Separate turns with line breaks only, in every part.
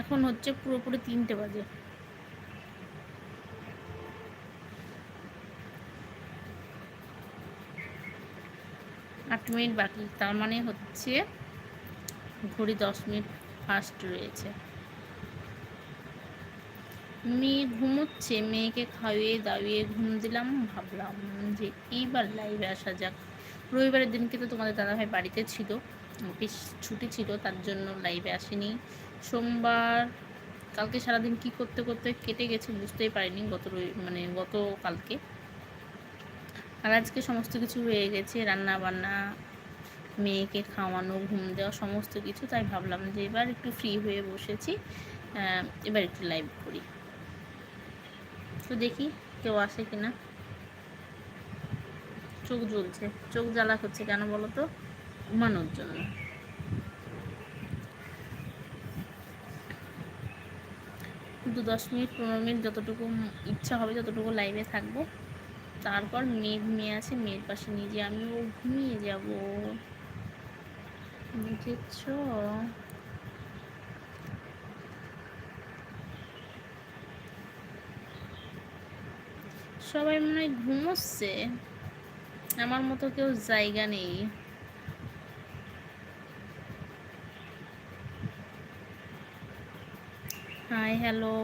এখন হচ্ছে পুরোপুরি তিনটে বাজে। আট মিনিট বাকি, তার মানে হচ্ছে ঘড়ি দশ মিনিট ফার্স্ট রয়েছে। মেয়ে ঘুমোচ্ছে, মেয়েকে খাইয়ে দাইয়ে ঘুম দিলাম, ভাবলাম যে এইবার লাইভে আসা যাক। রবিবারের দিনকে তো তোমাদের দাদাভাই বাড়িতে ছিল বেশ ছুটি ছিল, তার জন্য লাইভে আসেনি। সোমবার কালকে সারাদিন কি করতে করতে কেটে গেছে বুঝতেই পারিনি গত মানে গত কালকে আর আজকে সমস্ত কিছু হয়ে গেছে রান্না বান্না মেয়েকে খাওয়ানো, ঘুম দেওয়া, সমস্ত কিছু। তাই ভাবলাম যে এবার একটু ফ্রি হয়ে বসেছি এবার একটু লাইভ করি। তো দেখি কেউ আসে কিনা। চোখ জ্বলছে, চোখ জ্বালা হচ্ছে কেন বলো তো? ঘুমানোর জন্য। দু দশ মিনিট, পনেরো মিনিট যতটুকু ইচ্ছা হবে যতটুকু লাইভে থাকব। তারপর মেয়ে ঘুমিয়ে আছে, মেয়ের পাশে নিজে আমিও ঘুমিয়ে যাব। বুঝেছ সবাই মনে হয় ঘুমোচ্ছে। আমার মতো কেউ জায়গা নেই। হাই হ্যালো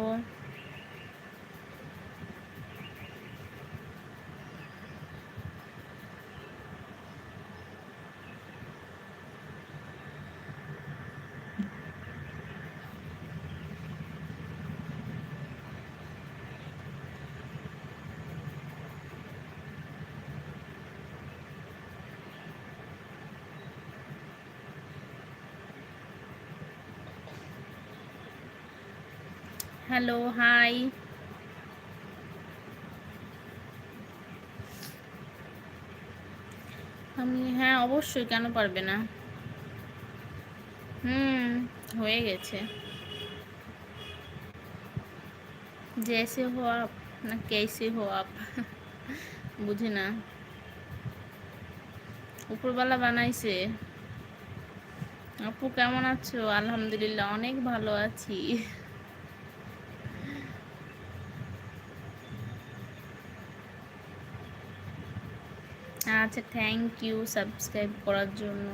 হ্যালো হাই আমি হ্যাঁ অবশ্যই, কেন পারবে না? হুম, হয়ে গেছে। জেসে হো আপ না কেসে হো আপ বুঝি না। উপরবেলা বানাইছে। আপু, কেমন আছো? আলহামদুলিল্লাহ, অনেক ভালো আছি। আচ্ছা থ্যাংক ইউ সাবস্ক্রাইব করার জন্য।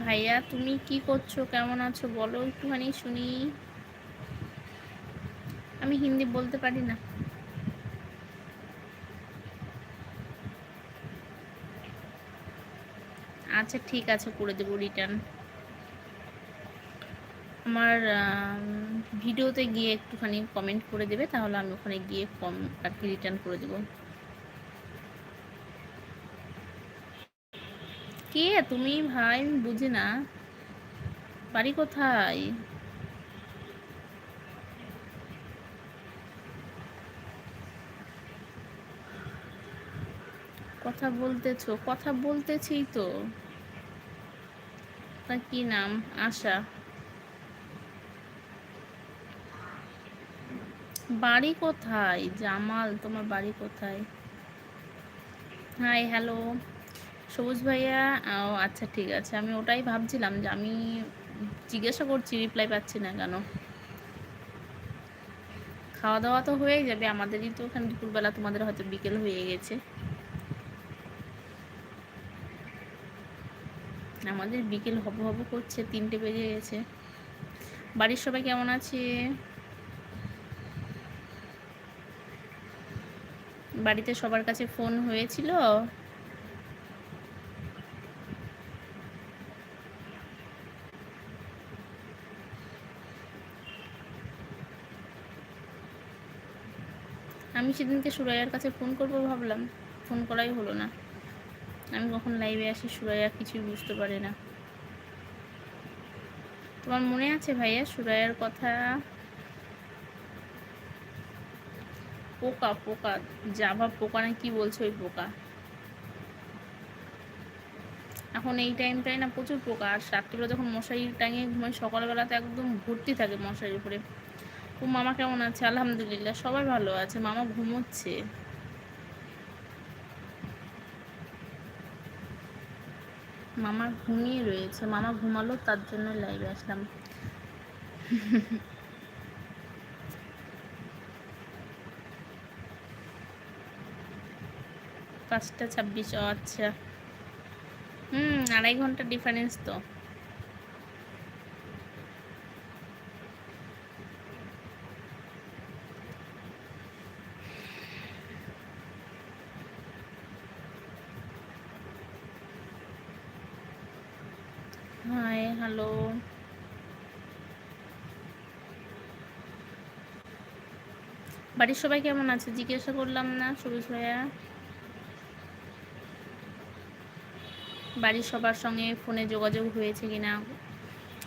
ভাইয়া, তুমি কি করছ? কেমন আছো? বলো একটুখানি শুনি। আমি হিন্দি বলতে পারি না। আচ্ছা ঠিক আছে, করে দেবো রিটার্ন আমার ভিডিওতে গিয়ে একটুখানি কমেন্ট করে দেবে, তাহলে আমি ওখানে গিয়ে কম আর কি রিটার্ন করে দেবো। কে? তুমি? ভাই? বুঝি না। বাড়ি কোথায়? কথা বলতেছো? কথা বলতেছি তো। তা কি নাম? আশা। বাড়ি কোথায়? জামাল, তোমার বাড়ি কোথায়? হাই হ্যালো সবুজ ভাইয়া, ও আচ্ছা ঠিক আছে। আমি ওটাই ভাবছিলাম যে আমি জিজ্ঞাসা করছি রিপ্লাই পাচ্ছি না কেন? খাওয়া দাওয়া তো হয়ে যাবে, আমাদেরই তো ওখানে দুপুরবেলা, তোমাদের হয়তো বিকেল হয়ে গেছে। আমাদের বিকেল হব হব করছে, তিনটে বেজে গেছে। বাড়ির সবাই কেমন আছে? বাড়িতে সবার কাছে ফোন হয়েছিল। আমি সেদিনকে সুরাইয়ার কাছে ফোন করব ভাবলাম। ফোন করাই হলো না। আমি কখন লাইভে আসি সুরাইয়া কিছুই বুঝতে পারে না। তোমার মনে আছে ভাইয়া সুরাইয়ার কথা? পোকা পোকা জাভা পোকা না কি বলছে ওই পোকা? এখন এই টাইমটাই না প্রচুর পোকা, আর রাত্রিবেলা যখন মশারি টাঙিয়ে ঘুমাই, সকালবেলাতে একদম ভর্তি থাকে মশারির উপরে। ও মামা কেমন আছে? আলহামদুলিল্লাহ, সবাই ভালো আছে। মামা ঘুমোচ্ছে। মামা ঘুমিয়ে রয়েছে। মামা ঘুমালো, তার জন্য লাইভে আসলাম। পাঁচটা, ছাব্বিশ, ও আচ্ছা। হুম, আড়াই ঘণ্টা ডিফারেন্স তো। Hi, hello. বাড়ির সবাই কেমন আছে? জিজ্ঞাসা করলাম না সবুজ ভাইয়া। বাড়ির সবার সঙ্গে ফোনে যোগাযোগ হয়েছে কিনা?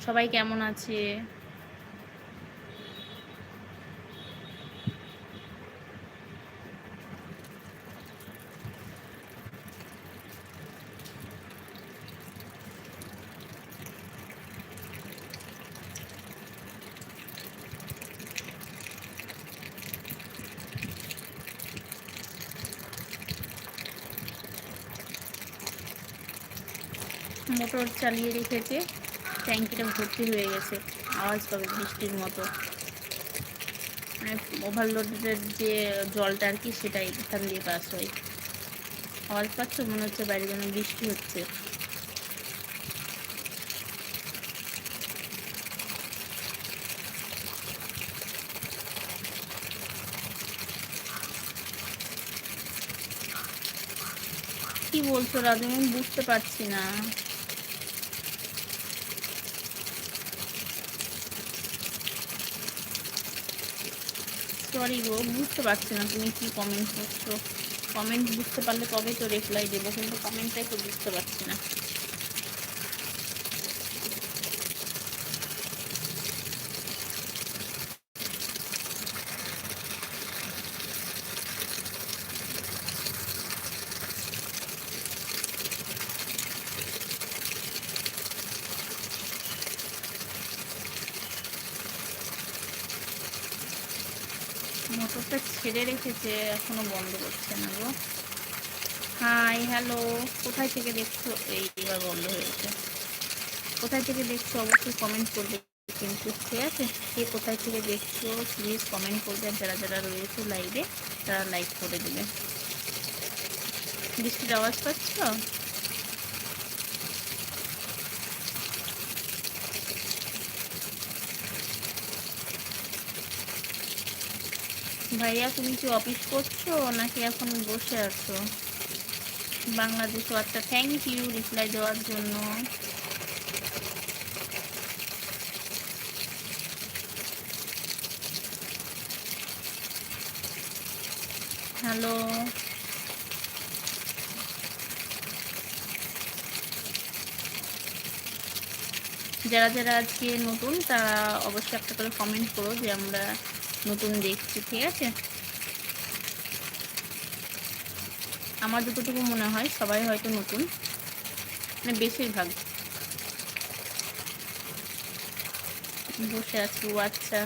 সবাই কেমন আছে? মোটর চালিয়ে রেখেছে। ট্যাঙ্কিটা ভর্তি হয়ে গেছে, আওয়াজ পাবে বৃষ্টির মতো। মানে ওভারলোডের যে জলটা আর কি, সেটা এখান দিয়ে পাস হয়। আওয়াজ পাচ্ছ? মনে হচ্ছে বাইরে যেন বৃষ্টি হচ্ছে। কি বলছো, রাজু? আমি বুঝতে পারছি না। সরি গো, বুঝতে পারছি না তুমি কি কমেন্ট করছ। কমেন্ট বুঝতে পারলে তবে তো রিপ্লাই দেবো, কিন্তু কমেন্টটাই তো বুঝতে পারছি না। রেখেছে এখনও বন্ধ করছে না গো। High, hello. কোথায় থেকে দেখছ? এই এবার বন্ধ হয়েছে কোথায় থেকে দেখছ? অবশ্যই কমেন্ট করবে কিন্তু, ঠিক আছে? কে কোথায় থেকে দেখছ? প্লিজ কমেন্ট করবে। যারা যারা রয়েছে লাইভে তারা লাইক করে দেবে। বৃষ্টির আওয়াজ পাচ্ছ? ভাইয়া, তুমি কি অফিস করছ নাকি এখন বসে আছো? বাংলাদেশ আচ্ছা থ্যাংক ইউ রিপ্লাই দেওয়ার জন্য। হ্যালো যারা যারা আজকে নতুন, তারা অবশ্যই একটা করে কমেন্ট করো যে আমরা নতুন দেখছি, ঠিক আছে? আমার যতটুকু মনে হয় সবাই হয়তো নতুন। মানে বেশিরভাগ। বসে আছি, ও আচ্ছা।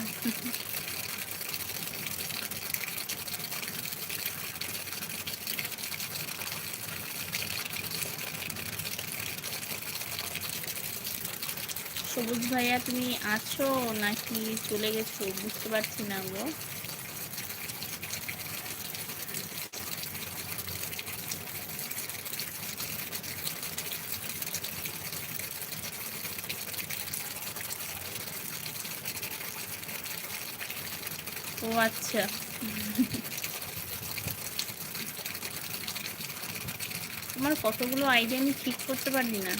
সবুজ ভাইয়া তুমি আছো নাকি চলে গেছো? বুঝতে পারছি না গো। ও আচ্ছা। তোমার কতগুলো আইডিয়া আমি ঠিক করতে পারলি না?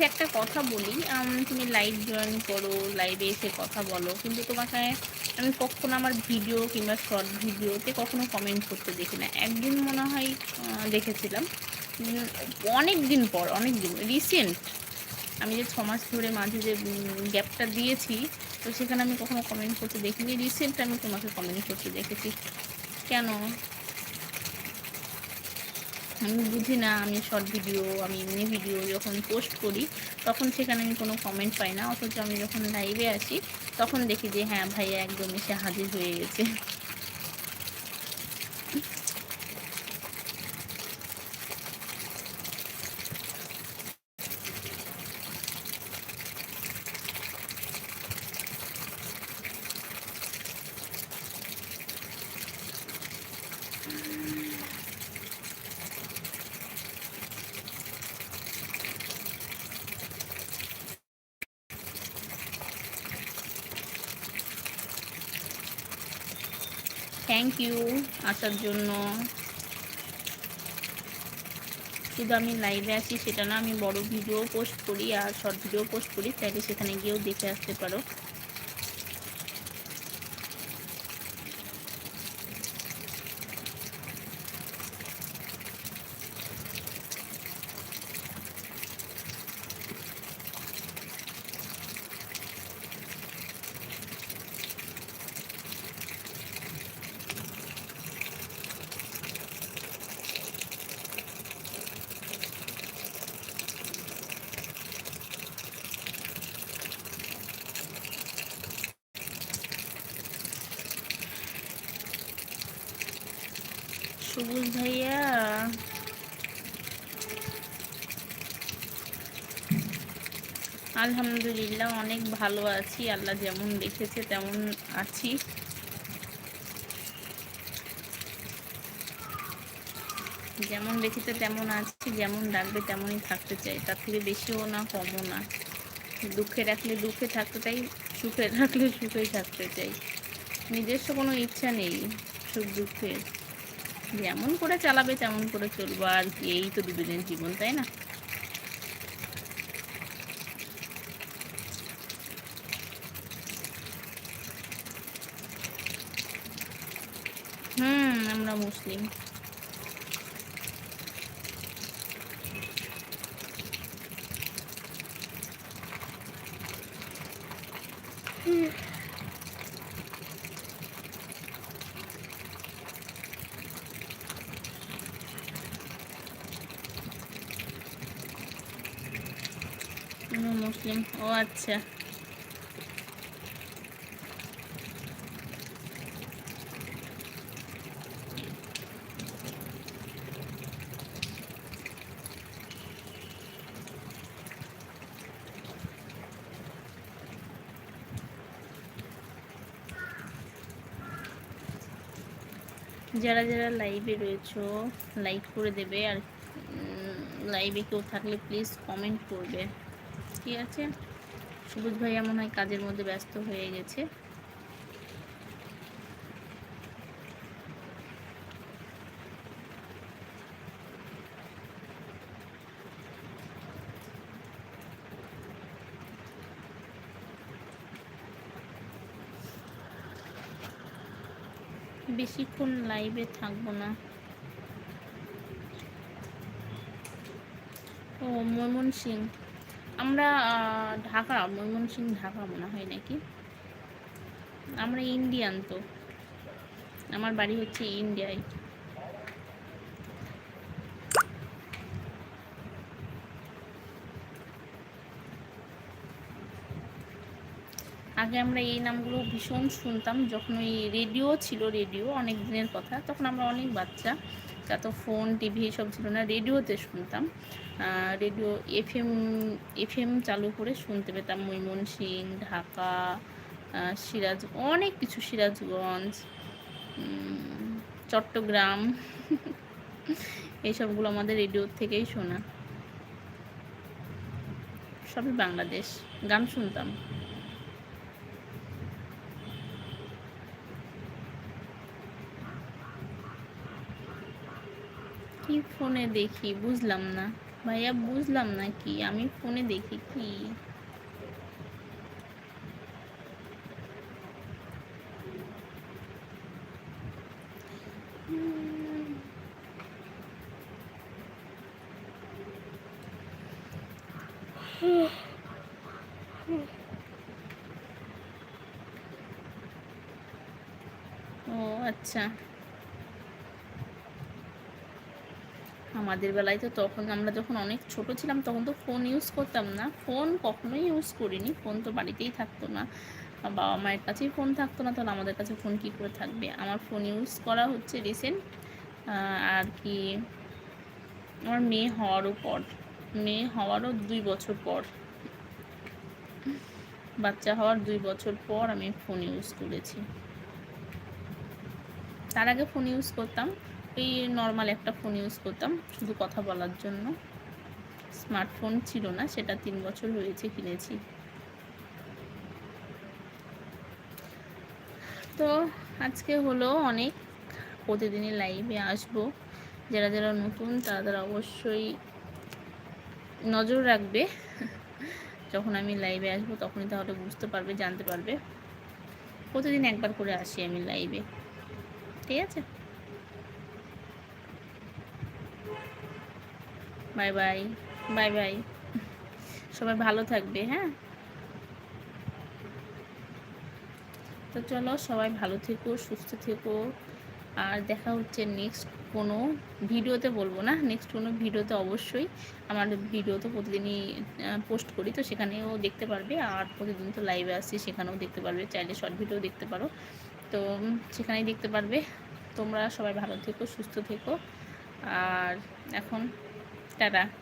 আচ্ছা একটা কথা বলি তুমি লাইভ জয়েন করো লাইভে এসে কথা বলো, কিন্তু তোমাকে আমি কখনো আমার ভিডিও কিংবা শর্ট ভিডিওতে কখনো কমেন্ট করতে দেখি না। একদিন মনে হয় দেখেছিলাম অনেক দিন পর, অনেক দিন রিসেন্ট আমি যে ছমাস ধরে মাঝে যে গ্যাপটা দিয়েছি, তো সেখানে আমি কখনো কমেন্ট করতে দেখিনি রিসেন্ট আমি তোমাকে কমেন্ট করতে দেখেছি। কেন? আমি বুঝি না, আমি শর্ট ভিডিও আমি এমনি ভিডিও যখন পোস্ট করি, তখন সেখানে আমি কোনো কমেন্ট পাই না। অথচ আমি যখন লাইভে আসি তখন দেখি যে হ্যাঁ ভাইয়া একদম এসে হাজির হয়ে গেছে। থ্যাংক ইউ আসার জন্য। শুধু আমি লাইভে আছি, সেটা না, আমি বড় ভিডিও পোস্ট করি আর শর্ট ভিডিও পোস্ট করি, তাহলে সেখানে গিয়েও দেখে আসতে পারো। সবুজ ভাইয়া। আলহামদুলিল্লাহ, অনেক ভালো আছি। আল্লাহ যেমন দেখেছে, তেমন আছি। যেমন রেখেছে তেমন আছি, যেমন ডাকবে তেমনই থাকতে চাই। তার থেকে বেশিও না, কমও না। দুঃখে রাখলে দুঃখে থাকতে চাই, সুখে রাখলে সুখেই থাকতে চাই। নিজস্ব কোনো ইচ্ছা নেই সুখ দুঃখের। যেমন করে চালাবে, তেমন করে চলবো আর কি। এই তো দুদিনের জীবন, তাই না? হুম, আমরা মুসলিম। ও আচ্ছা। যারা যারা লাইভে রয়েছো লাইক করে দেবে আর লাইভে কেউ থাকলে প্লিজ কমেন্ট করবে। ঠিক আছে? সবুজ ভাইয়া মনে হয় কাজের মধ্যে ব্যস্ত হয়ে গেছে। বেশিক্ষণ লাইভে থাকব না। ও ময়মনসিং আমরা ঢাকা, ময়মনসিং ঢাকা মনে হয় নাকি? আমরা ইন্ডিয়ান তো। আমার বাড়ি হচ্ছে ইন্ডিয়ায়। আগে আমরা এই নামগুলো ভীষণ শুনতাম, যখন ওই রেডিও ছিল, রেডিও, অনেক দিনের কথা, তখন আমরা অনেক বাচ্চা। এত ফোন, টিভি সব ছিল না। রেডিওতে শুনতাম। রেডিও এফএম এফএম চালু করে শুনতে পেতাম। ময়মনসিং ঢাকা সিরাজ, অনেক কিছু। সিরাজগঞ্জ চট্টগ্রাম, এইসবগুলো আমাদের রেডিওর থেকেই শোনা। সবই বাংলাদেশ। গান শুনতাম কি ফোনে দেখি বুঝলাম না। ভাইয়া বুঝলাম না কি? আমি ফোনে দেখি কি? ও আচ্ছা। আমাদের বেলায়, তো তখন আমরা যখন অনেক ছোট ছিলাম, তখন তো ফোন ইউজ করতাম না। ফোন কখনোই ইউজ করিনি। ফোন তো বাড়িতেই থাকতো না। বাবা মায়ের কাছেই ফোন থাকতো না, তাহলে আমাদের কাছে ফোন কী করে থাকবে? আমার ফোন ইউজ করা হচ্ছে রিসেন্ট আর কি আমার মেয়ে হওয়ারও পর, মেয়ে হওয়ারও দুই বছর পর, বাচ্চা হওয়ার দুই বছর পর আমি ফোন ইউজ করেছি। তার আগে ফোন ইউজ করতাম। এই নর্মাল একটা ফোন ইউজ করতাম, শুধু কথা বলার জন্য। স্মার্টফোন ছিল না, সেটা তিন বছর হয়েছে কিনেছি। তো আজকে হলো অনেক, প্রতিদিনই লাইভে আসব। যারা যারা নতুন তারা তারা অবশ্যই নজর রাখবে। যখন আমি লাইভে আসব, তখনই তাহলে বুঝতে পারবে, জানতে পারবে। প্রতিদিন একবার করে আসি আমি লাইভে ঠিক আছে? বাই বাই বাই বাই সবাই ভালো থাকবে হ্যাঁ? তো চলো সবাই ভালো থেকো, সুস্থ থেকো। আর দেখা হচ্ছে নেক্সট কোনো ভিডিওতে বলব না নেক্সট কোনো ভিডিওতে অবশ্যই। আমার ভিডিও তো প্রতিদিনই পোস্ট করি, তো সেখানেও দেখতে পারবে। আর প্রতিদিন তো লাইভে আসছি সেখানেও দেখতে পারবে। চাইলে শর্ট ভিডিও দেখতে পারো। তো সেখানেই দেখতে পারবে। তোমরা সবাই ভালো থেকো, সুস্থ থেকো। আর এখন Tata.